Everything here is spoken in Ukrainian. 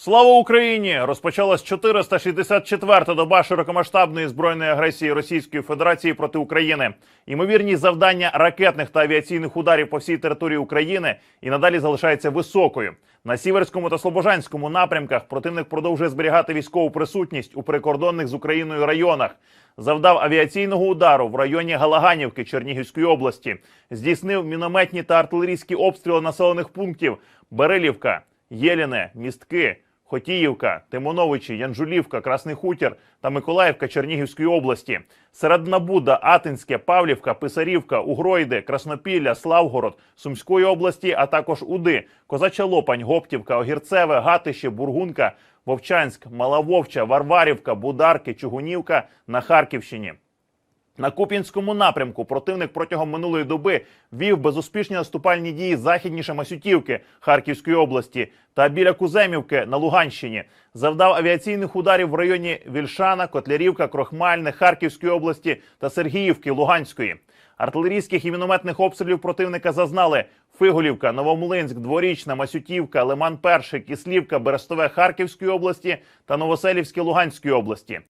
Слава Україні! Розпочалась 464-та доба широкомасштабної збройної агресії Російської Федерації проти України. Імовірність завдання ракетних та авіаційних ударів по всій території України і надалі залишається високою. На сіверському та слобожанському напрямках противник продовжує зберігати військову присутність у прикордонних з Україною районах. Завдав авіаційного удару в районі Галаганівки Чернігівської області. Здійснив мінометні та артилерійські обстріли населених пунктів Берилівка, Єліне, Містки, Хотіївка, Тимоновичі, Янжулівка, Красний Хутір та Миколаївка Чернігівської області. Серед Набуда, Атинське, Павлівка, Писарівка, Угройди, Краснопілля, Славгород, Сумської області, а також Уди, Козача Лопань, Гоптівка, Огірцеве, Гатище, Бургунка, Вовчанськ, Малавовча, Варварівка, Бударки, Чугунівка на Харківщині. На Куп'янському напрямку противник протягом минулої доби вів безуспішні наступальні дії західніше Масютівки Харківської області та біля Куземівки на Луганщині. Завдав авіаційних ударів в районі Вільшана, Котлярівка, Крохмальне Харківської області та Сергіївки Луганської. Артилерійських і мінометних обстрілів противника зазнали Фиголівка, Новомлинськ, Дворічна, Масютівка, Лиман Перший, Кислівка, Берестове Харківської області та Новоселівське Луганської області.